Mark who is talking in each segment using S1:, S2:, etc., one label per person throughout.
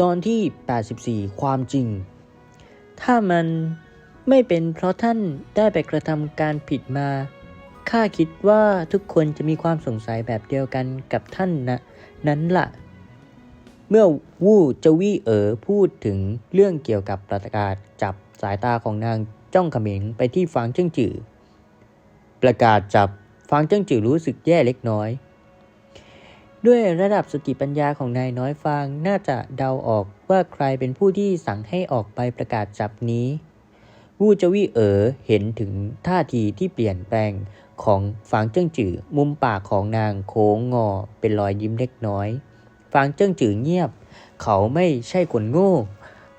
S1: ตอนที่ 84 ความจริง ถ้ามันไม่เป็นเพราะท่านได้ไปกระทำการผิดมา ข้าคิดว่าทุกคนจะมีความสงสัยแบบเดียวกันกับท่านนะนั้นละ่ะ เมื่อวู่เจวี่เอ๋อพูดถึงเรื่องเกี่ยวกับประกาศจับสายตาของนางจ้องเขม็งไปที่ฟางเจิ้งจือ ประกาศจับฟางเจิ้งจือรู้สึกแย่เล็กน้อย ด้วยระดับสติปัญญาของนายน้อยฟางน่าจะเดาออกว่าใครเป็นผู้ที่สั่งให้ออกไปประกาศจับนี้ วูจวี่เอ๋อเห็นถึงท่าทีที่เปลี่ยนแปลงของฟางเจิ้งจือมุมปากของนางโค้งงอเป็นรอยยิ้มเล็กน้อย ฟางเจิ้งจือเงียบ เขาไม่ใช่คนโง่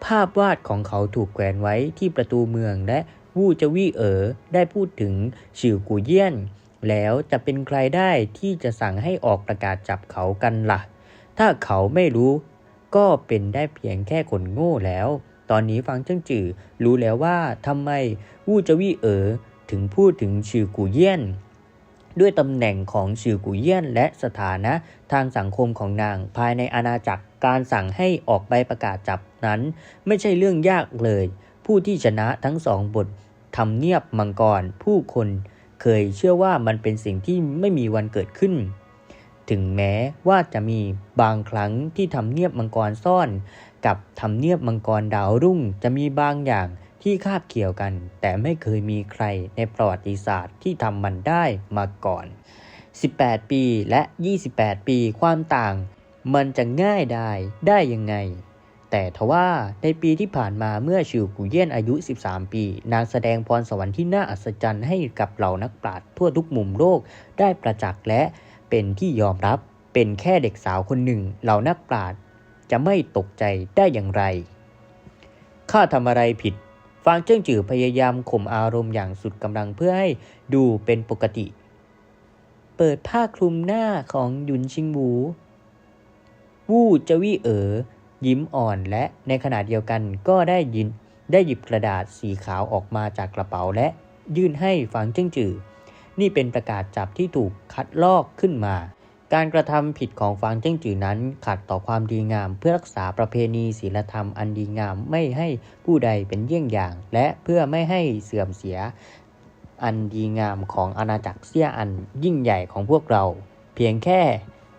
S1: ภาพวาดของเขาถูกแขวนไว้ที่ประตูเมืองและวูจวี่เอ๋อได้พูดถึงชิวกูเยี่ยน แล้วจะเป็นใครได้ที่จะสั่งให้ออกประกาศจับเขากันละ่ะ ถ้าเขาไม่รู้ก็เป็นได้เพียงแค่คนโง่แล้ว ตอนนี้ฟังเจิ้งจือรู้แล้วว่าทำไมวู่เจวี่เอ๋อถึงพูดถึงชิวกูเยี่ยน ด้วยตำแหน่งของชิวกูเยี่ยนและสถานะทางสังคมของนางภายในอาณาจักรการสั่งให้ออกใบประกาศจับนั้น ไม่ใช่เรื่องยากเลย ผู้ที่ชนะทั้งสองบททำเนียบมังกรผู้คน เคยเชื่อว่ามันเป็นสิ่งที่ไม่มีวันเกิดขึ้น ถึงแม้ว่าจะมีบางครั้งที่ทำเนียบมังกรซ่อน กับทำเนียบมังกรดาวรุ่งจะมีบางอย่างที่คาบเกี่ยวกัน แต่ไม่เคยมีใครในประวัติศาสตร์ที่ทำมันได้มาก่อน 18 ปีและ 28 ปีความต่าง มันจะง่ายได้ได้ยังไง แต่ทว่าในปีที่ผ่านมาเมื่อชิวกูเย่นอายุ 13 ปี นางแสดงพรสวรรค์ที่น่าอัศจรรย์ให้กับเหล่านักปราชญ์ทั่วทุกมุมโลกได้ประจักษ์และเป็นที่ยอมรับ เป็นแค่เด็กสาวคนหนึ่ง เหล่านักปราชญ์จะไม่ตกใจได้อย่างไร ข้าทำอะไรผิด ฟางเจิ้งจือพยายามข่มอารมณ์อย่างสุดกำลังเพื่อให้ดูเป็นปกติ เปิดผ้าคลุมหน้าของหยุนชิงหูวู่เจวี่เอ๋อ ยิ้มอ่อนและในขณะเดียวกันก็ได้ยินได้หยิบกระดาษสีขาวออกมาจากกระเป๋าและยื่นให้ฟางเจิ้งจือ นี่เป็นประกาศจับที่ถูกคัดลอกขึ้นมา การกระทำผิดของฟางเจิ้งจือนั้นขัดต่อความดีงาม เพื่อรักษาประเพณีศีลธรรมอันดีงามไม่ให้ผู้ใดเป็นเยี่ยงอย่าง และเพื่อไม่ให้เสื่อมเสียอันดีงามของอาณาจักรเสียอันยิ่งใหญ่ของพวกเรา เพียงแค่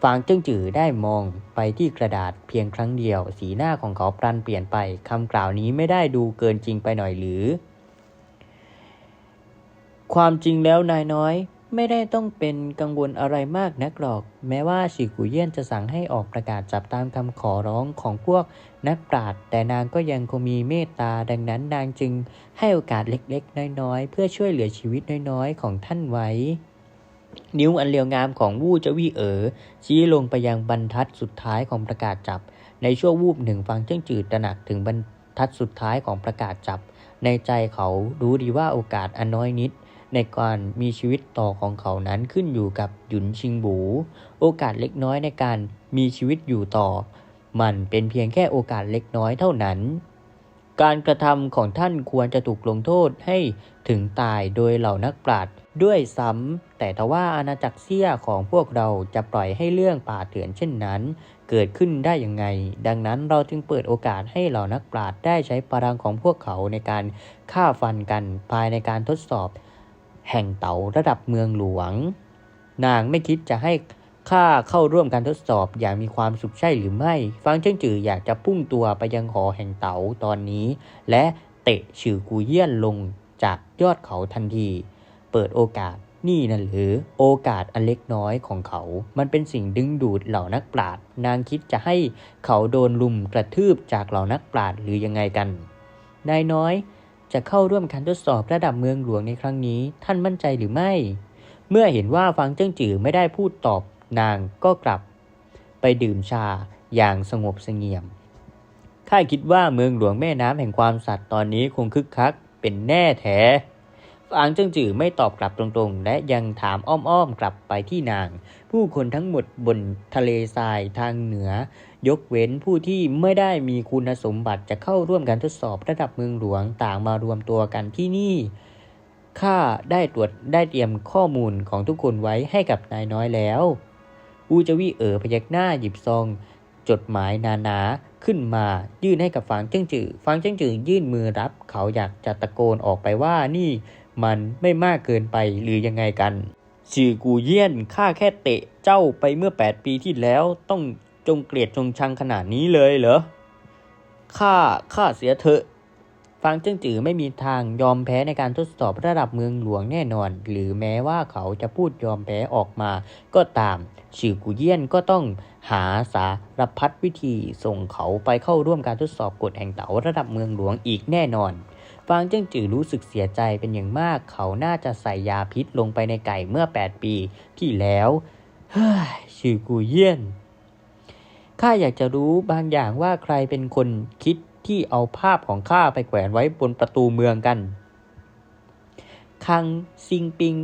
S1: ฟางเจิ้งจือได้มองไปที่กระดาษเพียงครั้งเดียว สีหน้าของเขาปรันเปลี่ยนไปคำกล่าวนี้ไม่ได้ดูเกินจริงไปหน่อยหรือ ความจริงแล้วนายน้อย ไม่ได้ต้องเป็นกังวลอะไรมากนักหรอก แม้ว่าฉีกุเยี่ยนจะสั่งให้ออกประกาศจับตามคำขอร้องของพวกนักปราชญ์แต่นางก็ยังคงมีเมตตาดังนั้นนางจึงให้โอกาสเล็กๆ น้อยๆ เพื่อช่วยเหลือชีวิตน้อยๆ ของท่านไว้ นิ้วอันเรียวงามของวู่เจวี่เอ๋อชี้ลงไปยังบรรทัดสุดท้ายของประกาศจับ ในช่วงวูบหนึ่งฟังเจิ้งจืดตระหนักถึงบรรทัดสุดท้ายของประกาศจับ ในใจเขารู้ดีว่าโอกาสอันน้อยนิด ในการมีชีวิตต่อของเขานั้นขึ้นอยู่กับหยุนชิงบู โอกาสเล็กน้อยในการมีชีวิตอยู่ต่อ มันเป็นเพียงแค่โอกาสเล็กน้อยเท่านั้น การกระทำของท่านควรจะถูกลงโทษให้ถึงตายโดยเหล่านักปราชญ์ ด้วยซ้ำแต่ทว่าอาณาจักรเสี้ยของพวกเราจะปล่อยให้เรื่องป่าเถื่อนเช่นนั้น เกิดขึ้นได้ยังไง ดังนั้นเราจึงเปิดโอกาสให้เหล่านักปราชญ์ได้ใช้พลังของพวกเขาในการฆ่าฟันกันภายในการทดสอบ แห่งเต๋าระดับเมืองหลวง นางไม่คิดจะให้ข้าเข้าร่วมการทดสอบอย่างมีความสุขใช่หรือไม่ ฟังเจิ้งจืออยากจะพุ่งตัวไปยังหอแห่งเต๋าตอนนี้ และเตะฉือกูเยี่ยนลงจากยอดเขาทันที เปิดโอกาสนี่นั่นหรือโอกาสอันเล็กน้อยของเขา มันเป็นสิ่งดึงดูดเหล่านักปราชญ์นางคิดจะให้เขาโดนลุมกระทืบจากเหล่านักปราชญ์หรือยังไงกัน นายน้อยจะเข้าร่วมการทดสอบระดับเมืองหลวงในครั้งนี้ ท่านมั่นใจหรือไม่ เมื่อเห็นว่าฟังเจิ้งจือไม่ได้พูดตอบนางก็กลับ ไปดื่มชาอย่างสงบเสงี่ยม ข้าคิดว่าเมืองหลวงแม่น้ำแห่งความสัตย์ตอนนี้คงคึกคักเป็นแน่แท้ ฟางเจิ้งจือไม่ตอบกลับตรงๆ และยังถามอ้อมๆกลับไปที่นาง ผู้คนทั้งหมดบนทะเลทรายทางเหนือ ยกเว้นผู้ที่ไม่ได้มีคุณสมบัติจะเข้าร่วมการทดสอบระดับเมืองหลวงต่างมารวมตัวกันที่นี่ข้าได้ตรวจได้เตรียมข้อมูลของทุกคนไว้ให้กับนายน้อยแล้ว อูจวีเอ๋อพยักหน้าหยิบซอง จดหมายนานาขึ้นมายื่นให้กับฟางเจิ้งจือฟางเจิ้งจือยื่นมือรับ เขาอยากจะตะโกนออกไปว่านี่ มันไม่มากเกินไปหรือยังไงกันชื่อกูเยี่ยนข้าแค่เตะเจ้าไปเมื่อ 8 ปีที่แล้วต้องจงเกลียดจงชังขนาดนี้เลยเหรอข้าข้าเสียเถอะฟางเจิ้งจือไม่มีทางยอมแพ้ในการทดสอบระดับเมืองหลวงแน่นอน หรือแม้ว่าเขาจะพูดยอมแพ้ออกมา ก็ตามชื่อกูเยี่ยนก็ต้องหาสารพัดวิธีส่งเขาไปเข้าร่วมการทดสอบกฎแห่งเต๋าระดับเมืองหลวงอีกแน่นอน ฟางเจิ้งจือรู้สึกเสียใจเป็นอย่างมาก เขาน่าจะใส่ยาพิษลงไปในไก่เมื่อ 8 ปีที่แล้วเฮ้ยชื่อกูเยี่ยนข้าอยากจะรู้บางอย่างว่าใครเป็นคนคิดที่เอาภาพของข้าไปแขวนไว้บนประตูเมืองกัน คังซิงปิง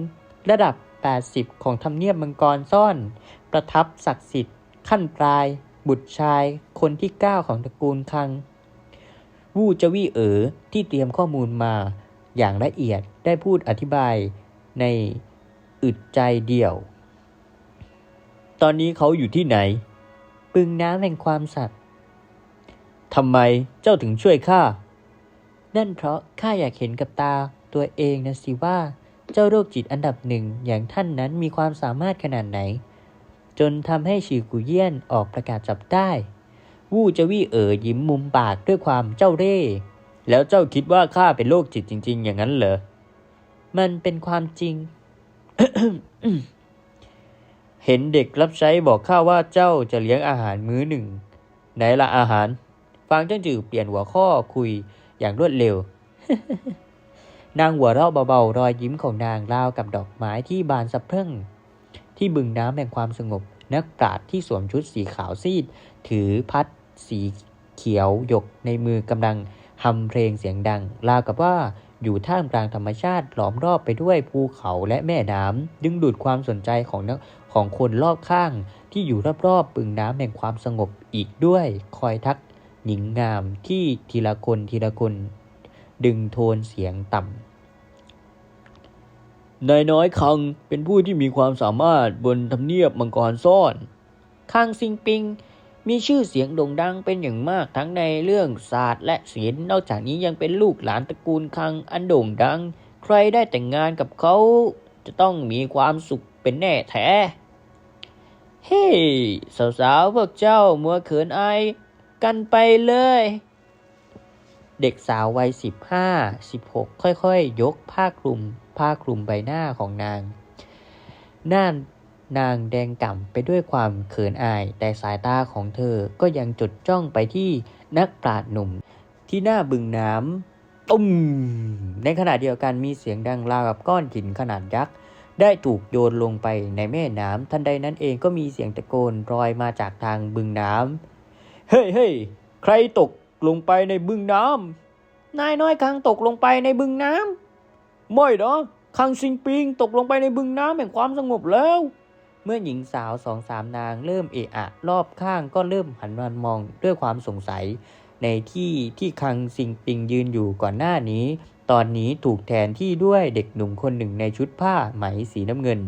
S1: ระดับ 80 ของทำเนียบมังกรซ่อน ประทับศักดิ์สิทธิ์ ขั้นปลาย บุตรชาย คนที่ 9 ของตระกูลคัง วู้เจวี่เอ๋อที่เตรียมข้อมูลมาอย่างละเอียดได้พูดอธิบายในอึดใจเดียว ตอนนี้เขาอยู่ที่ไหน ปึงน้ำแห่งความสัตย์ทำไมเจ้าถึงช่วยข้า นั่นเพราะข้าอยากเห็นกับตาตัวเองนะสิว่า เจ้าโรคจิตอันดับหนึ่งอย่างท่านนั้นมีความสามารถขนาดไหน จนทำให้ชิวกุเยี่ยนออกประกาศจับได้ วู้จะวี่เอ๋อยิ้มมุมปากด้วยความเจ้าเร่ห์แล้วเจ้าคิดว่าข้าเป็นโรคจิตจริง ๆ อย่างนั้นเหรอ มันเป็นความจริง เห็นเด็กรับใช้บอกข้าว่าเจ้าจะเลี้ยงอาหารมื้อหนึ่ง ไหนละอาหาร ฟางเจ้าจือเปลี่ยนหัวข้อคุยอย่างรวดเร็ว นางหัวเราะเบาๆรอยยิ้มของนางราวกับดอกไม้ที่บานสะพรั่ง ที่บึงน้ำแห่งความสงบนักปราชญ์ที่สวมชุดสีขาวซีด ถือพัด สีเขียวหยกในมือกำลังฮำเพลงเสียงดังราวกับว่าอยู่ท่ามกลางธรรมชาติล้อมรอบไปด้วยภูเขาและแม่น้ำดึงดูดความสนใจของนักของคนรอบข้าง ที่อยู่รอบๆบึงน้ำแห่งความสงบอีกด้วย คอยทักหญิงงามที่ทีละคนทีละคน ดึงโทนเสียงต่ำนายน้อยคังเป็นผู้ที่มีความสามารถบนทำเนียบมังกรซ่อนคังซิงปิง มีชื่อเสียงโด่งดังเป็นอย่างมากทั้งในเรื่องศาสตร์และศิลป์นอกจากนี้ยังเป็นลูกหลานตระกูลคังอันโด่งดัง ใครได้แต่งงานกับเขาจะต้องมีความสุขเป็นแน่แท้ เฮ้สาวๆพวกเจ้ามัวเขินอายกันไปเลย เด็กสาววัยสิบห้าสิบหกค่อยๆยกผ้าคลุมผ้าคลุมใบหน้าของนางน้าน นางแดงก่ำไปด้วยความเขินอาย แต่สายตาของเธอก็ยังจดจ้องไปที่นักปราชญ์หนุ่ม ที่หน้าบึงน้ำตุ้มในขณะเดียวกันมีเสียงดังราวกับก้อนหินขนาดยักษ์ได้ถูกโยนลงไปในแม่น้ำทันใดนั้นเองก็มีเสียงตะโกนรอยมาจากทางบึงน้ำเฮ้ยเฮ้ยใครตกลงไปในบึงน้ำนายน้อยคังตกลงไปในบึงน้ำไม่หรอกคังซิงปิงตกลงไปในบึงน้ำแห่งความสงบแล้ว เมื่อหญิงสาวสองสามนางเริ่มเอะอะ รอบข้างก็เริ่มหันมามองด้วยความสงสัย ในที่ที่คังซิงปิงยืนอยู่ก่อนหน้านี้ ตอนนี้ถูกแทนที่ด้วยเด็กหนุ่มคนหนึ่งในชุดผ้าไหมสีน้ำเงิน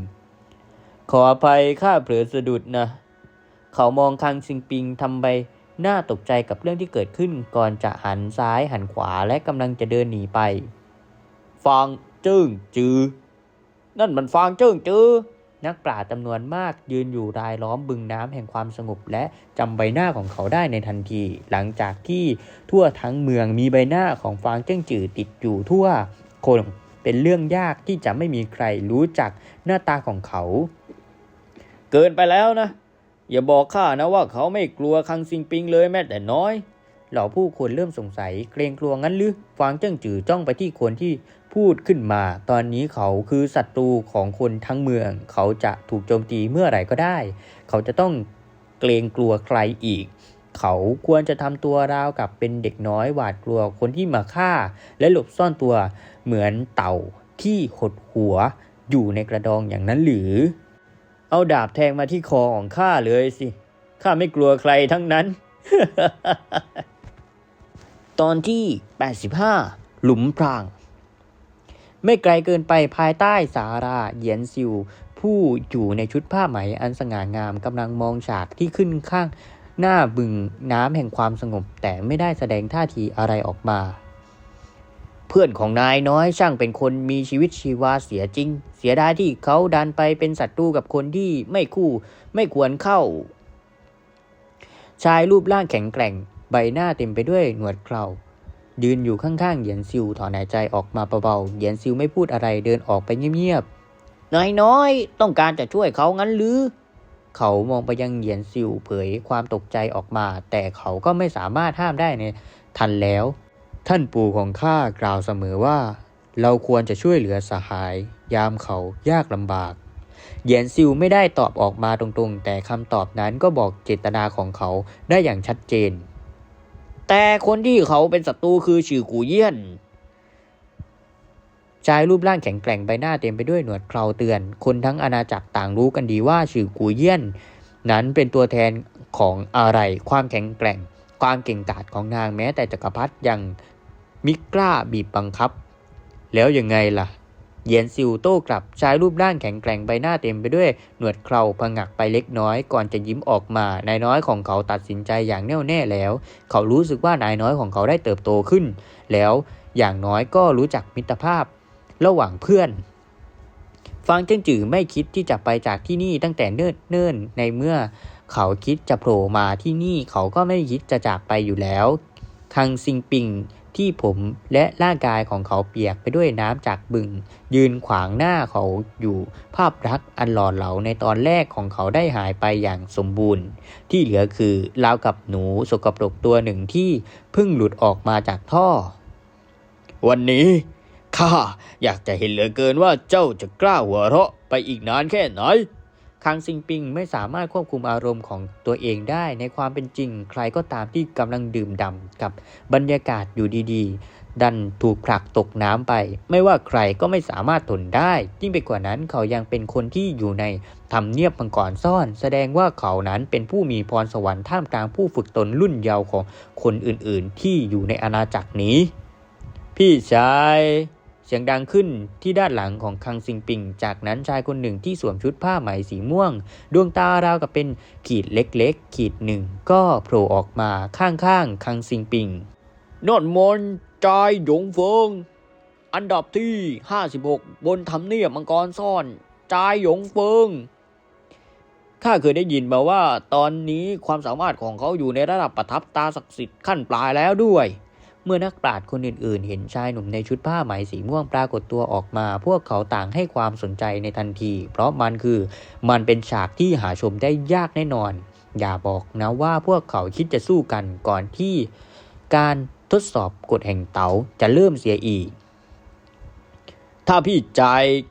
S1: ขออภัยข้าเผลอสะดุดนะ เขามองคังซิงปิงทำไปน่าตกใจกับเรื่องที่เกิดขึ้นก่อนจะหันซ้ายหันขวาและกำลังจะเดินหนีไป ฟางเจิ้งจือ นั่นมันฟางเจิ้งจือ นักปราชญ์จำนวนมากยืนอยู่รายล้อมบึงน้ำแห่งความสงบและจำใบหน้าของเขาได้ในทันที หลังจากที่ทั่วทั้งเมืองมีใบหน้าของฟางเจ้งจือติดอยู่ทั่วคนเป็นเรื่องยากที่จะไม่มีใครรู้จักหน้าตาของเขา เกินไปแล้วนะ อย่าบอกข้านะว่าเขาไม่กลัวคังซิงปิงเลยแม้แต่น้อย เหล่าผู้คนเริ่มสงสัยเกรงกลัวงั้นหรือฟางเจิ้งจือจ้องไปที่คนที่พูดขึ้นมา ตอนนี้เขาคือศัตรูของคนทั้งเมือง เขาจะถูกโจมตีเมื่อไหร่ก็ได้ เขาจะต้องเกรงกลัวใครอีก เขาควรจะทำตัวราวกับเป็นเด็กน้อยหวาดกลัวคนที่มาฆ่า และหลบซ่อนตัวเหมือนเต่าที่หดหัวอยู่ในกระดองอย่างนั้นหรือ เอาดาบแทงมาที่คอของข้าเลยสิข้าไม่กลัวใครทั้งนั้น ตอนที่ 85 หลุมพราง ไม่ไกลเกินไปภายใต้สาราเหยียนซิว ผู้อยู่ในชุดผ้าไหมอันสง่างามกำลังมองฉากที่ขึ้นข้างหน้าบึงน้ำแห่งความสงบ แต่ไม่ได้แสดงท่าทีอะไรออกมา เพื่อนของนายน้อยช่างเป็นคนมีชีวิตชีวาเสียจริง เสียดายที่เขาดันไปเป็นศัตรูกับคนที่ไม่คู่ ไม่ควรเข้า ชายรูปร่างแข็งแกร่ง ใบหน้าเต็มไปด้วยหนวดเครายืนอยู่ข้างๆ เหยียนซิวถอนหายใจออกมาเบาๆ เหยียนซิวไม่พูดอะไรเดินออกไปเงียบๆนายน้อยต้องการจะช่วยเขางั้นหรือ เขามองไปยังเหยียนซิวเผยความตกใจออกมา แต่เขาก็ไม่สามารถห้ามได้ในทันแล้ว ท่านปู่ของข้ากล่าวเสมอว่า เราควรจะช่วยเหลือสหาย ยามเขายากลำบาก เหยียนซิวไม่ได้ตอบออกมาตรงๆ แต่คำตอบนั้นก็บอกเจตนาของเขาได้อย่างชัดเจน แต่คนที่เขาเป็นศัตรูคือชื่อกูเยี่ยนชายรูปร่างแข็งแกร่งใบหน้าเต็มไปด้วยหนวดเคราเตือน คนทั้งอาณาจักรต่างรู้กันดีว่าชื่อกูเยี่ยน นั้นเป็นตัวแทนของอะไร ความแข็งแกร่ง ความเก่งกาจของนางแม้แต่จักรพรรดิยังมิกล้าบีบบังคับ แล้วยังไงล่ะ เหยียนซิวโต้กลับชายรูปร่างแข็งแกร่งใบหน้าเต็มไปด้วยหนวดเคราผงักไปเล็กน้อยก่อนจะยิ้มออกมานายน้อยของเขาตัดสินใจอย่างแน่วแน่แล้ว เขารู้สึกว่านายน้อยของเขาได้เติบโตขึ้น แล้วอย่างน้อยก็รู้จักมิตรภาพระหว่างเพื่อนฟังเจิ้งจือไม่คิดที่จะไปจากที่นี่ตั้งแต่เนิ่นๆในเมื่อเขาคิดจะโผล่มาที่นี่เขาก็ไม่คิดจะจากไปอยู่แล้วคังซิงปิง ที่ผมและร่างกายของเขาเปียกไปด้วยน้ำจากบึง ยืนขวางหน้าเขาอยู่ภาพรักอันหล่อเหลาในตอนแรกของเขาได้หายไปอย่างสมบูรณ์ ที่เหลือคือราวกับหนูสกปรกตัวหนึ่งที่เพิ่งหลุดออกมาจากท่อ วันนี้ข้าอยากจะเห็นเหลือเกินว่าเจ้าจะกล้าหัวเราะไปอีกนานแค่ไหน คังซิงปิงไม่สามารถควบคุมอารมณ์ของตัวเองได้ในความเป็นจริง ใครก็ตามที่กำลังดื่มด่ำกับบรรยากาศอยู่ดีๆ ดันถูกผลักตกน้ำไป ไม่ว่าใครก็ไม่สามารถทนได้ยิ่งไปกว่านั้นเขายังเป็นคนที่อยู่ในทำเนียบมังกรซ่อน แสดงว่าเขานั้นเป็นผู้มีพรสวรรค์ท่ามกลางผู้ฝึกตนรุ่นเยาว์ของคนอื่นๆ ที่อยู่ในอาณาจักรนี้ พี่ชาย สียงดังขึ้นที่ด้านหลังของคังซิงปิง จากนั้นชายคนหนึ่งที่สวมชุดผ้าไหมสีม่วง ดวงตาราวกับเป็นขีดเล็กๆ ขีดหนึ่งก็โผล่ออกมาข้างๆคังซิงปิงนอนมนจายหยงเฟิง อันดับที่ 56 บนทำเนียบมังกรซ่อน จายหยงเฟิงข้าเคยได้ยินมาว่าตอนนี้ความสามารถของเขาอยู่ในระดับประทับตาศักดิ์สิทธิ์ขั้นปลายแล้วด้วย เมื่อนักปราชญ์คนอื่นๆ เห็นชายหนุ่มในชุดผ้าไหมสีม่วงปรากฏตัวออกมา พวกเขาต่างให้ความสนใจในทันที เพราะมันคือมันเป็นฉากที่หาชมได้ยากแน่นอน อย่าบอกนะว่าพวกเขาคิดจะสู้กันก่อนที่การทดสอบกฎแห่งเต๋าจะเริ่มเสียอีก ถ้าพี่ใจ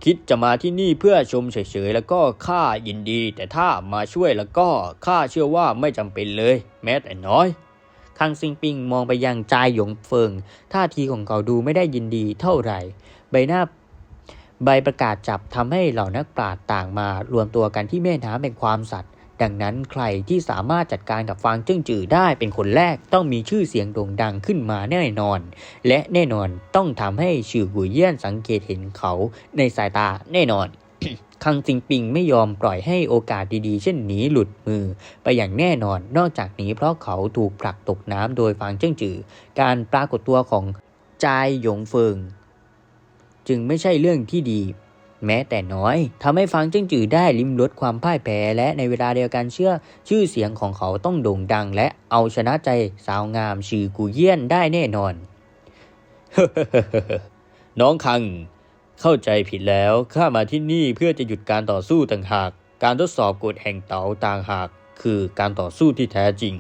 S1: คิดจะมาที่นี่เพื่อชมเฉยๆแล้วก็ข้ายินดี แต่ถ้ามาช่วยแล้วก็ข้าเชื่อว่าไม่จำเป็นเลย แม้แต่น้อย คังซิงปิงมองไปยังจายหยงเฟิง ท่าทีของเขาดูไม่ได้ยินดีเท่าไหร่ ใบหน้าใบประกาศจับทำให้เหล่านักปราชญ์ต่างมารวมตัวกันที่แม่น้ำแห่งความสัตย์ดังนั้นใครที่สามารถจัดการกับฟางจิ้งจือได้เป็นคนแรกต้องมีชื่อเสียงโด่งดังขึ้นมาแน่นอน และแน่นอนต้องทำให้ชื่อกุยเยี่ยนสังเกตเห็นเขาในสายตาแน่นอน คังจิงปิงไม่ยอมปล่อยให้โอกาสดีๆ เช่นนี้หลุดมือไปอย่างแน่นอน นอกจากนี้เพราะเขาถูกผลักตกน้ำโดยฟางเจิ้งจือ การปรากฏตัวของจายหยงเฟิง จึงไม่ใช่เรื่องที่ดีแม้แต่น้อยทำให้ฟังเจิ้งจือได้ลิ้มรสความพ่ายแพ้และในเวลาเดียวกันเชื่อ ชื่อเสียงของเขาต้องโด่งดัง และเอาชนะใจสาวงามชื่อกูเยี่ยนได้แน่นอน น้องคัง เข้าใจผิดแล้วข้ามาที่นี่เพื่อจะหยุดการต่อสู้ต่างหาก การทดสอบกฎแห่งเต๋าต่างหาก คือการต่อสู้ที่แท้จริง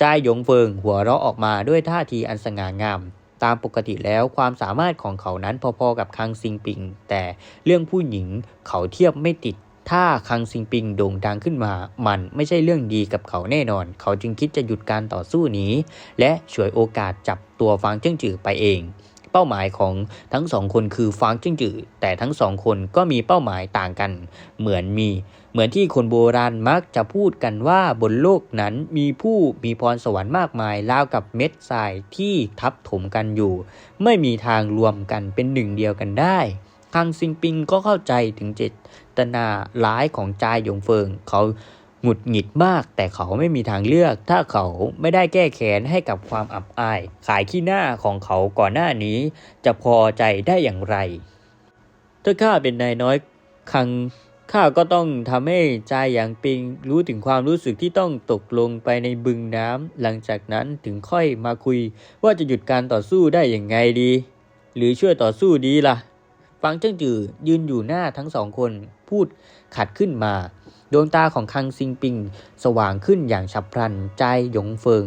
S1: จายหยงเฟิงหัวเราะออกมาด้วยท่าทีอันสง่างาม ตามปกติแล้วความสามารถของเขานั้นพอๆกับคังซิงปิง แต่เรื่องผู้หญิงเขาเทียบไม่ติด ถ้าคังซิงปิงโด่งดังขึ้นมา มันไม่ใช่เรื่องดีกับเขาแน่นอน เขาจึงคิดจะหยุดการต่อสู้นี้ และฉวยโอกาสจับตัวฟางเจิ้งจือไปเอง เป้าหมายของทั้งสองคนคือฟางจิ้งจือแต่ทั้งสองคนก็มีเป้าหมายต่างกัน เหมือนมี เหมือนที่คนโบราณมักจะพูดกันว่าบนโลกนั้นมีผู้มีพรสวรรค์มากมายราวกับเม็ดทรายที่ทับถมกันอยู่ ไม่มีทางรวมกันเป็นหนึ่งเดียวกันได้คังซิงปิงก็เข้าใจถึงเจตนาร้ายของจายหยงเฟิงเขา หงุดหงิดมาก แต่เขาไม่มีทางเลือก ถ้าเขาไม่ได้แก้แค้นให้กับความอับอาย ขายขี้หน้าของเขาก่อนหน้านี้ จะพอใจได้อย่างไร ถ้าข้าเป็นนายน้อยคังข้าก็ต้องทำให้ใจอย่างปิงรู้ถึงความรู้สึกที่ต้องตกลงไปในบึงน้ำหลังจากนั้นถึงค่อยมาคุย ว่าจะหยุดการต่อสู้ได้อย่างไงดี หรือช่วยต่อสู้ดีล่ะ ฟังเจ้งจือยืนอยู่หน้าทั้งสองคนพูดขัดขึ้นมา ดวงตาของคังซิงปิง สว่างขึ้นอย่างฉับพลันใจหยงเฟิง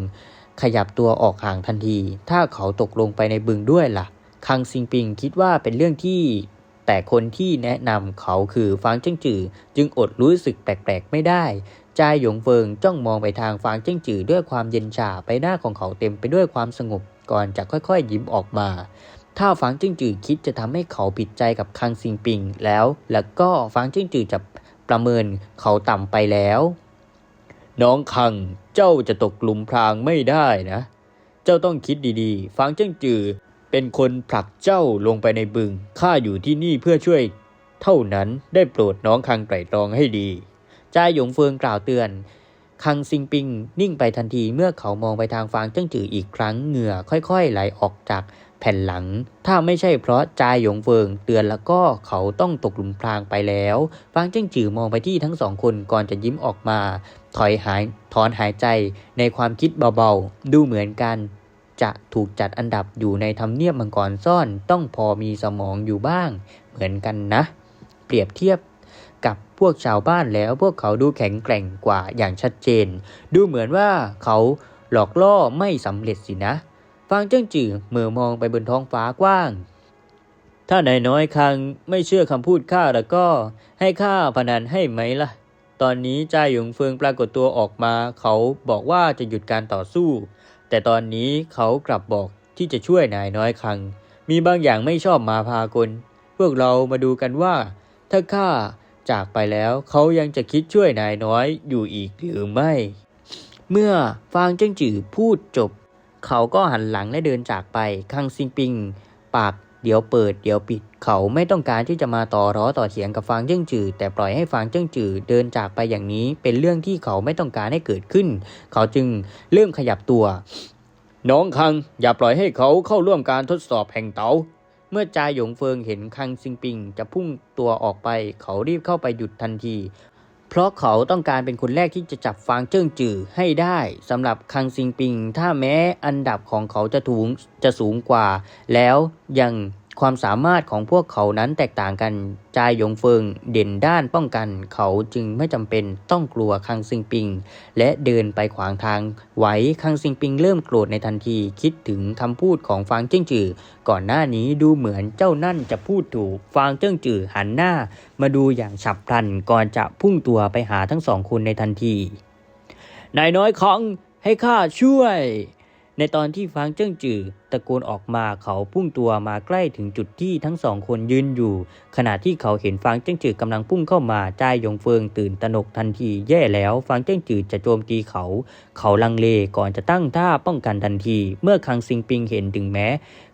S1: ขยับตัวออกห่างทันที ถ้าเขาตกลงไปในบึงด้วยล่ะ คังซิงปิงคิดว่าเป็นเรื่องที่แต่คนที่แนะนำเขาคือฟางเจิ้งจือ จึงอดรู้สึกแปลกๆไม่ได้จายหยงเฟิงจ้องมองไปทางฟางเจิ้งจือด้วยความเย็นชาไปหน้าของเขาเต็มไปด้วยความสงบก่อนจะค่อย ๆ ยิ้มออกมา ถ้าฟางเจิ้งจือคิดจะทำให้เขาผิดใจกับคังซิงปิงแล้ว แล้วก็ฟางเจิ้งจือจะ ประเมินเขาต่ำไปแล้ว น้องคังเจ้าจะตกหลุมพรางไม่ได้นะ เจ้าต้องคิดดีๆ ฟางเจิ้งจือเป็นคนผลักเจ้าลงไปในบึง ข้าอยู่ที่นี่เพื่อช่วย เท่านั้นได้โปรดน้องคังไตรตรองให้ดี จ้าหยงเฟิงกล่าวเตือน คังซิงปิงนิ่งไปทันทีเมื่อเขามองไปทางฟางเจิ้งจืออีกครั้งเหงื่อค่อยๆ ไหลออกจาก แผ่นหลัง ถ้าไม่ใช่เพราะจายหยงเฟิงเตือนแล้วก็เขาต้องตกหลุมพรางไปแล้วฟางเจิ้งจือมองไปที่ทั้งสองคนก่อนจะยิ้มออกมา ถอยหายถอนหายใจในความคิดเบาๆ ดูเหมือนกัน จะถูกจัดอันดับอยู่ในทำเนียบมังกรซ่อนต้องพอมีสมองอยู่บ้าง เหมือนกันนะ เปรียบเทียบกับพวกชาวบ้านแล้วพวกเขาดูแข็งแกร่งกว่าอย่างชัดเจน ดูเหมือนว่าเขาหลอกล่อไม่สำเร็จสินะ ฟางเจิ้งจือเมื่อมองไปบนท้องฟ้ากว้าง ถ้านายน้อยคังไม่เชื่อคำพูดข้าแล้วก็ให้ข้าพนันให้ไหมล่ะ ตอนนี้จาหยงเฟิงปรากฏตัวออกมา เขาบอกว่าจะหยุดการต่อสู้ แต่ตอนนี้เขากลับบอกที่จะช่วยนายน้อยคัง มีบางอย่างไม่ชอบมาพากล พวกเรามาดูกันว่า ถ้าข้าจากไปแล้วเขายังจะคิดช่วยนายน้อยอยู่อีกหรือไม่ เมื่อฟางเจิ้งจือพูดจบ เขาก็หันหลังและเดินจากไปคังซิงปิง ปากเดี๋ยวเปิดเดี๋ยวปิด เขาไม่ต้องการที่จะมาต่อร้อต่อเถียงกับฟางเจิ้งจือ แต่ปล่อยให้ฟางเจิ้งจือเดินจากไปอย่างนี้ เป็นเรื่องที่เขาไม่ต้องการให้เกิดขึ้น เขาจึงเริ่มขยับตัว น้องคัง อย่าปล่อยให้เขาเข้าร่วมการทดสอบแห่งเตาเมื่อจายหยงเฟิงเห็นคังซิงปิงจะพุ่งตัวออกไป เขารีบเข้าไปหยุดทันที เพราะเขาต้องการเป็นคนแรกที่จะจับฟางเจิ้งจือให้ได้สำหรับคังซิงปิง ถ้าแม้อันดับของเขาจะถูงจะสูงกว่า แล้วยัง ความสามารถของพวกเขานั้นแตกต่างกัน จายหยงเฟิงเด่นด้านป้องกัน เขาจึงไม่จำเป็นต้องกลัวคังซิงปิง และเดินไปขวางทาง ไว้คังซิงปิงเริ่มโกรธในทันที คิดถึงคำพูดของฟางเจิ้งจือ ก่อนหน้านี้ดูเหมือนเจ้านั่นจะพูดถูก ฟางเจิ้งจือหันหน้า มาดูอย่างฉับพลัน ก่อนจะพุ่งตัวไปหาทั้งสองคนในทันที นายน้อยของให้ข้าช่วย ในตอนที่ฟางเจิ้งจือตะโกนออกมาเขาพุ่งตัวมาใกล้ถึงจุดที่ทั้งสองคนยืนอยู่ ขณะที่เขาเห็นฟางเจิ้งจือกำลังพุ่งเข้ามาจายยงเฟิงตื่นตระหนกทันทีแย่แล้วฟางเจิ้งจือจะโจมตีเขา เขาลังเลก่อนจะตั้งท่าป้องกันทันที เมื่อคังซิงปิงเห็นถึงแม้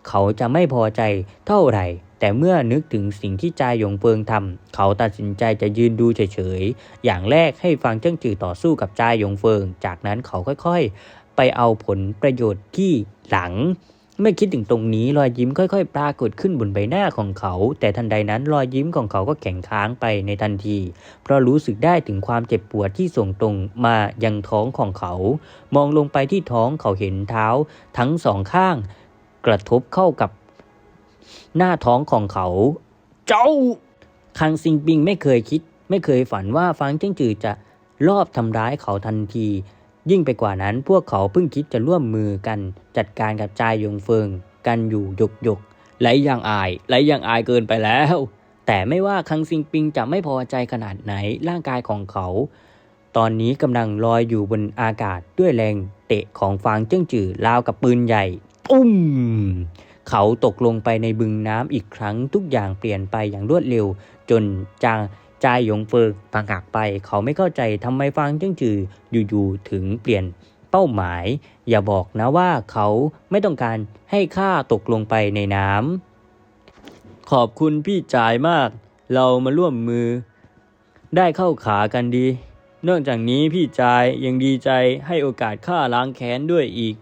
S1: เขาจะไม่พอใจเท่าไหร่แต่เมื่อนึกถึงสิ่งที่จายหยงเฟิงทำเขาตัดสินใจจะยืนดูเฉยๆ อย่างแรกให้ฟังเจิ้งจือต่อสู้กับจายหยงเฟิง จากนั้นเขาค่อยๆ ไปเอาผลประโยชน์ที่หลัง เมื่อคิดถึงตรงนี้รอยยิ้มค่อย ๆ ปรากฏขึ้นบนใบหน้าของเขา แต่ทันใดนั้นรอยยิ้มของเขาก็แข็งค้างไปในทันที เพราะรู้สึกได้ถึงความเจ็บปวดที่ส่งตรงมายังท้องของเขา มองลงไปที่ท้องเขาเห็นเท้า ทั้งสองข้าง กระทบเข้ากับหน้าท้องของเขา เจ้า คังซิงปิงไม่เคยคิด ไม่เคยฝันว่าฟางเจิ้งจือจะลอบทำร้ายเขาทันที ยิ่งไปกว่านั้นพวกเขาเพิ่งคิดจะร่วมมือกันจัดการกับจายยงเฟิง กันอยู่หยกหยกไหลย่างอายไหลย่างอายเกินไปแล้ว แต่ไม่ว่าคังซิงปิงจะไม่พอใจขนาดไหนร่างกายของเขา ตอนนี้กำลังลอยอยู่บนอากาศด้วยแรงเตะของฟางเจิ้งจือราวกับปืนใหญ่ตุ้มเขาตกลงไปในบึงน้ำอีกครั้งทุกอย่างเปลี่ยนไปอย่างรวดเร็ว จนจาง จายหยงเฟิงพังหักไปเขาไม่เข้าใจทำไมฟางจิ้งจืออยู่ๆถึงเปลี่ยนเป้าหมาย อย่าบอกนะว่าเขาไม่ต้องการให้ข้าตกลงไปในน้ำขอบคุณพี่จ่ายมาก เรามาร่วมมือ ได้เข้าขากันดี
S2: นอกจากนี้พี่จายยังดีใจให้โอกาสข้าล้างแค้นด้วยอีก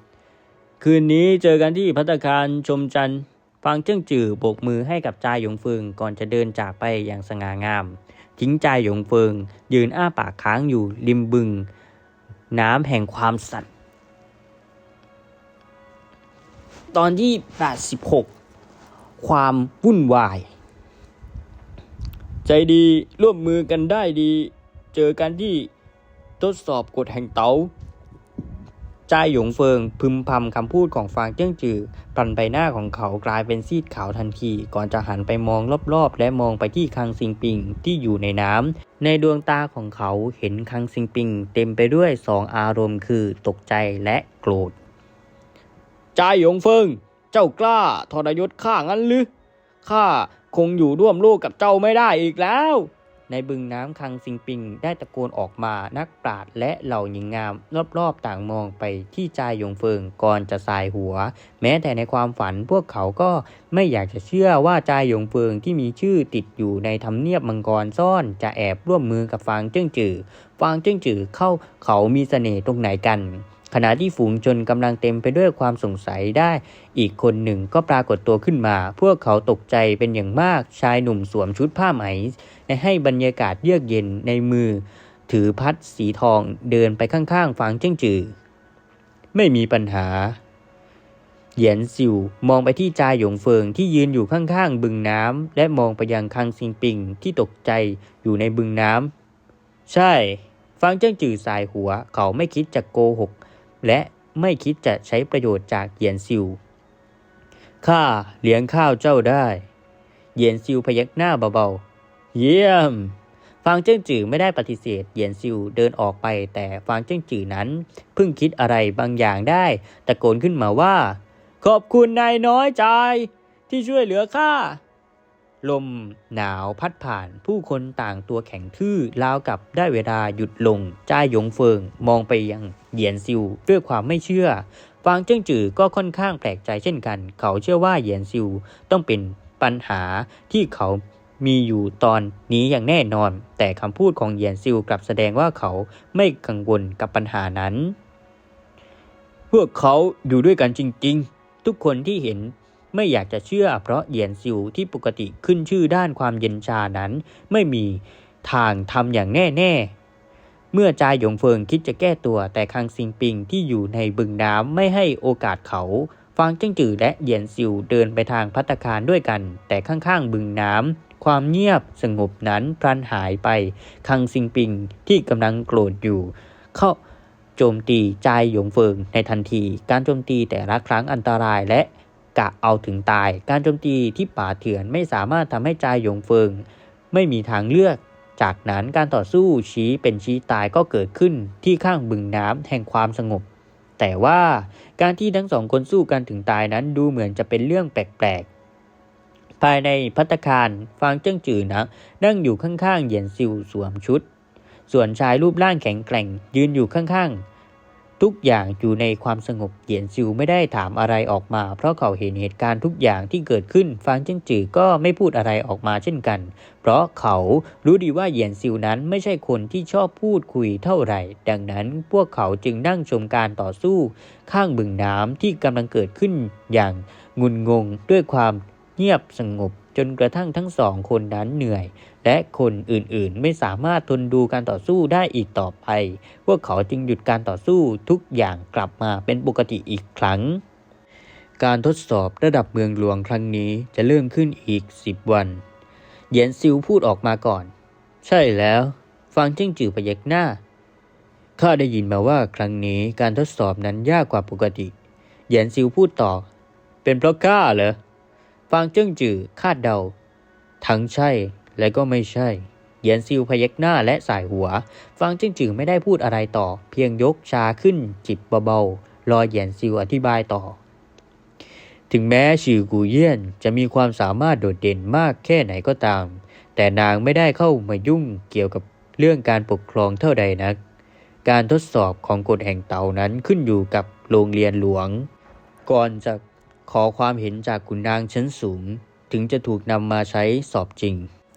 S2: คืนนี้เจอกันที่พัตตาคารชมจันทร์ฟางเจิ้งจือโบกมือให้กับจายหยงเฟิงก่อนจะเดินจากไปอย่างสง่างาม ทิ้งจายหยงเฟิง ยืนอ้าปากค้างอยู่ริมบึง น้ำแห่งความสัตย์ตอนที่ 86 ความวุ่นวาย ใจดีร่วมมือกันได้ดี เจอกันที่ทดสอบกฎแห่งเตา จายหยงเฟิงพึมพำคำพูดของฟางเจิ้งจือปลันใบหน้าของเขากลายเป็นซีดขาวทันที ก่อนจะหันไปมองรอบๆ และมองไปที่คังซิงปิงที่อยู่ในน้ำ ในดวงตาของเขาเห็นคังซิงปิงเต็มไปด้วยสองอารมณ์คือตกใจและโกรธ จายหยงเฟิง เจ้ากล้าทรยศข้างั้นหรือ ข้าคงอยู่ร่วมโลกกับเจ้าไม่ได้อีกแล้ว ในบึงน้ำคังซิงปิงได้ตะโกนออกมานักปราดและเหล่าหญิงงาม รอบๆต่างมองไปที่จายหยงเฟิงก่อนจะสายหัว แม้แต่ในความฝันพวกเขาก็ไม่อยากจะเชื่อว่าจายหยงเฟิงที่มีชื่อติดอยู่ในทำเนียบมังกรซ่อนจะแอบร่วมมือกับฟางเจิ้งจือฟางเจิ้งจือเข้าเขามีเสน่ห์ตรงไหนกัน ขณะที่ฝูงชนกำลังเต็มไปด้วยความสงสัยได้ อีกคนหนึ่งก็ปรากฏตัวขึ้นมา พวกเขาตกใจเป็นอย่างมาก ชายหนุ่มสวมชุดผ้าไหม ให้บรรยากาศเยือกเย็นในมือ ถือพัดสีทองเดินไปข้างๆ ฟางเจิ้งจือ ไม่มีปัญหา เหยียนซิวมองไปที่จาหยงเฟิงที่ยืนอยู่ข้างๆ บึงน้ำและมองไปยังคังซิงปิงที่ตกใจอยู่ในบึงน้ำ ใช่ ฟางเจิ้งจือสายหัว เขาไม่คิดจะโกหก และไม่คิดจะใช้ประโยชน์จากเหยียนซิวข้าเลี้ยงข้าวเจ้าได้เหยียนซิวพยักหน้าเบาๆ เยี่ยม ฟางเจิ้งจือไม่ได้ปฏิเสธเหยียนซิวเดินออกไป แต่ฟางเจิ้งจือนั้นเพิ่งคิดอะไรบางอย่างได้ ตะโกนขึ้นมาว่า ขอบคุณนายน้อยใจ ที่ช่วยเหลือข้า ลมหนาวพัดผ่านผู้คนต่างตัวแข็งทื่อราวกับได้เวลาหยุดลง จ้ายหยงเฟิงมองไปยังเหยียนซิวด้วยความไม่เชื่อ ฟางเจิ้งจือก็ค่อนข้างแปลกใจเช่นกัน เขาเชื่อว่าเหยียนซิวต้องเป็นปัญหาที่เขามีอยู่ตอนนี้อย่างแน่นอน แต่คำพูดของเหยียนซิวกลับแสดงว่าเขาไม่กังวลกับปัญหานั้น พวกเขาอยู่ด้วยกันจริง ๆ ทุกคนที่เห็น ไม่อยากจะเชื่อเพราะเหยียนซิวที่ปกติขึ้นชื่อด้านความเย็นชานั้น ไม่มีทางทำอย่างแน่ๆเมื่อจายหยงเฟิงคิดจะแก้ตัวแต่คังซิงปิงที่อยู่ในบึงน้ำไม่ให้โอกาสเขาฟางจิ้งจือและเหยียนซิวเดินไปทางพัตตาคารด้วยกัน แต่ข้างๆบึงน้ำความเงียบสงบนั้นพลันหายไป คังซิงปิงที่กำลังโกรธอยู่ เข้าโจมตีจายหยงเฟิงในทันที การโจมตีแต่ละครั้งอันตรายและ กะเอาถึงตาย การโจมตีที่ป่าเถื่อนไม่สามารถทำให้จายหยงเฟิง ไม่มีทางเลือก จากนั้นการต่อสู้ชี้เป็นชี้ตายก็เกิดขึ้นที่ข้างบึงน้ำแห่งความสงบ แต่ว่าการที่ทั้งสองคนสู้กันถึงตายนั้นดูเหมือนจะเป็นเรื่องแปลกๆ ภายในพัตคารฟางเจิ้งจือนะ นั่งอยู่ข้างๆเหยียนซิวสวมชุด ส่วนชายรูปร่างแข็งแกร่งยืนอยู่ข้างๆ ทุกอย่างอยู่ในความสงบเหยียนซิวไม่ได้ถามอะไรออกมา เพราะเขาเห็นเหตุการณ์ทุกอย่างที่เกิดขึ้นฟางจิ้งจือก็ไม่พูดอะไรออกมาเช่นกัน เพราะเขารู้ดีว่าเหยียนซิวนั้นไม่ใช่คนที่ชอบพูดคุยเท่าไหร่ ดังนั้นพวกเขาจึงนั่งชมการต่อสู้ ข้างบึงน้ำที่กำลังเกิดขึ้นอย่างงุนงงด้วยความ เงียบสงบจนกระทั่งทั้งสองคนนั้นเหนื่อย และคนอื่นๆไม่สามารถทนดูการต่อสู้ได้อีกต่อไป พวกเขาจึงหยุดการต่อสู้ทุกอย่างกลับมาเป็นปกติอีกครั้ง การทดสอบระดับเมืองหลวงครั้งนี้จะเริ่มขึ้นอีก10วัน เหยียนซิวพูดออกมาก่อน ใช่แล้วฟังจิ้งจือพยักหน้า ข้าได้ยินมาว่าครั้งนี้การทดสอบนั้นยากกว่าปกติ เหยียนซิวพูดต่อ เป็นเพราะข้าเหรอ ฟังเจิ้งจือคาดเดา ทั้งใช่และก็ไม่ใช่ เหยียนซิวพยักหน้าและสายหัวฟังเจิ้งจือไม่ได้พูดอะไรต่อ เพียงยกชาขึ้นจิบเบาๆรอเหยียนซิวอธิบายต่อ ถึงแม้ชื่อกูเยี่ยนจะมีความสามารถโดดเด่นมากแค่ไหนก็ตาม แต่นางไม่ได้เข้ามายุ่งเกี่ยวกับเรื่องการปกครองเท่าใดนัก การทดสอบของกฎแห่งเต่านั้นขึ้นอยู่กับโรงเรียนหลวง ก่อนจะ ขอความเห็นจากขุนนางชั้นสูง ถึงจะถูกนำมาใช้สอบจริง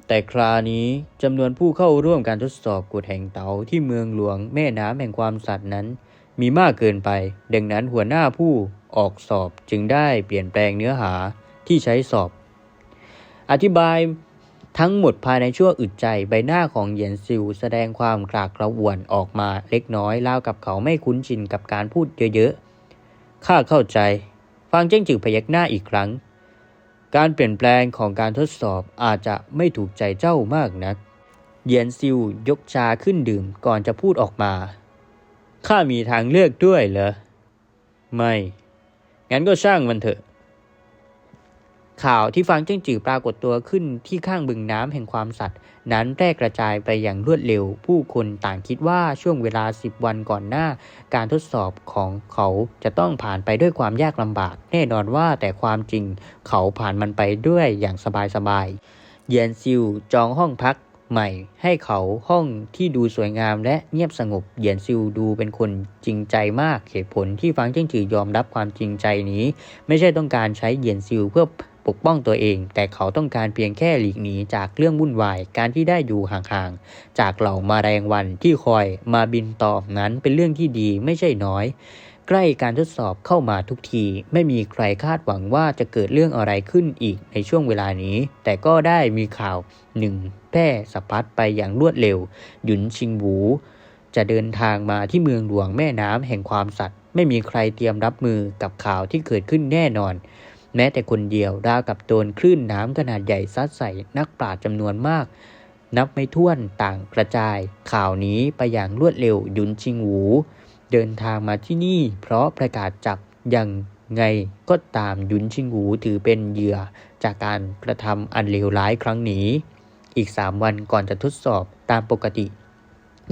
S2: แต่คราวนี้จำนวนผู้เข้าร่วมการทดสอบกฎแห่งเตาที่เมืองหลวงแม่น้ำแห่งความสัตย์นั้น มีมากเกินไป ดังนั้นหัวหน้าผู้ออกสอบจึงได้เปลี่ยนแปลงเนื้อหาที่ใช้สอบ อธิบายทั้งหมดภายในชั่วอึดใจใบหน้าของเหยียนซิวแสดงความกรากกระอ่วนออกมาเล็กน้อยรากับเขาไม่คุ้นชินกับการพูดเยอะๆ ข้าเข้าใจ ฟังเจ้งจือพยักหน้าอีกครั้ง การเปลี่ยนแปลงของการทดสอบอาจจะไม่ถูกใจเจ้ามากนัก เหยียนซิวยกชาขึ้นดื่มก่อนจะพูดออกมา ข้ามีทางเลือกด้วยเหรอ ไม่ งั้นก็ช่างมันเถอะ ข่าวที่ฟังเจ้งจือปรากฏตัวขึ้นที่ข้างบึงน้ำแห่งความสัตย์นั้นแพร่กระจายไปอย่างรวดเร็ว ผู้คนต่างคิดว่าช่วงเวลา 10 วันก่อนหน้า การทดสอบของเขาจะต้องผ่านไปด้วยความยากลำบาก แน่นอนว่าแต่ความจริงเขาผ่านมันไปด้วยอย่างสบายๆเยียนซิวจองห้องพักใหม่ให้เขาห้องที่ดูสวยงามและเงียบสงบ เหยียนซิวดูเป็นคนจริงใจมากเหตุผลที่ฟังเจิ้งจือยอมรับความจริงใจนี้ ไม่ใช่ต้องการใช้เหยียนซิวเพื่อ ปกป้องตัวเอง แต่เขาต้องการเพียงแค่หลีกหนีจากเรื่องวุ่นวายการที่ได้อยู่ห่างๆ จากเหล่ามาแรงวันที่คอยมาบินตอมนั้นเป็นเรื่องที่ดีไม่ใช่น้อย ใกล้การทดสอบเข้ามาทุกที ไม่มีใครคาดหวังว่าจะเกิดเรื่องอะไรขึ้นอีกในช่วงเวลานี้ แต่ก็ได้มีข่าวหนึ่งแพร่สะพัดไปอย่างรวดเร็ว หยุนชิงหวูจะเดินทางมาที่เมืองหลวงแม่น้ำแห่งความสัตย์ไม่มีใครเตรียมรับมือกับข่าวที่เกิดขึ้นแน่นอน แม้แต่คนเดียวราวกับโดนคลื่นน้ำขนาดใหญ่ซัดใส่นักปราชญ์จำนวนมาก นับไม่ถ้วนต่างกระจาย ข่าวนี้ไปอย่างรวดเร็วยุนชิงหู เดินทางมาที่นี่ เพราะประกาศจับอย่างไงก็ตามยุนชิงหูถือเป็นเหยื่อจากการกระทำอันเลวร้ายครั้งนี้ อีก3วันก่อนจะทดสอบตามปกติ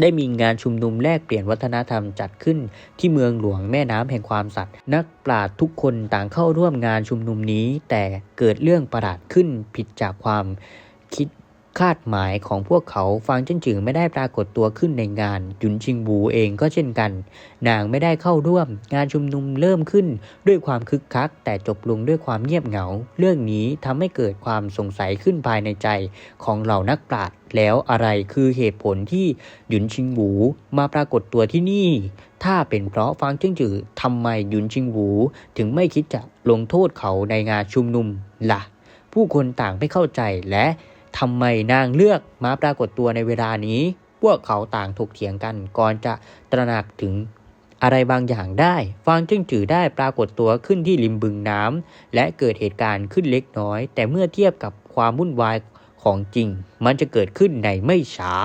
S2: ได้มีงานชุมนุมแลกเปลี่ยนวัฒนธรรมจัดขึ้น ที่เมืองหลวงแม่น้ำแห่งความสัตย์นักปราชญ์ทุกคนต่างเข้าร่วมงานชุมนุมนี้ แต่เกิดเรื่องประหลาดขึ้นผิดจากความคิด คาดหมายของพวกเขาฟางเจิ้นจือไม่ได้ปรากฏตัวขึ้นในงานหยุนชิงบูเองก็เช่นกัน นางไม่ได้เข้าร่วม งานชุมนุมเริ่มขึ้นด้วยความคึกคัก แต่จบลงด้วยความเงียบเหงา เรื่องนี้ทำให้เกิดความสงสัยขึ้นภายในใจของเหล่านักปราชญ์แล้วอะไรคือเหตุผลที่หยุนชิงบูมาปรากฏตัวที่นี่ ถ้าเป็นเพราะฟางเจิ้งจือทำไมหยุนชิงบูถึงไม่คิดจะลงโทษเขาในงานชุมนุมล่ะ ผู้คนต่างไม่เข้าใจและ ทำไมนางเลือกมาปรากฏตัวในเวลานี้ พวกเขาต่างถกเถียงกันก่อนจะตระหนักถึงอะไรบางอย่างได้ ฟางจึงจือได้ปรากฏตัวขึ้นที่ริมบึงน้ำและเกิดเหตุการณ์ขึ้นเล็กน้อย แต่เมื่อเทียบกับความวุ่นวายของจริง มันจะเกิดขึ้นในไม่ช้า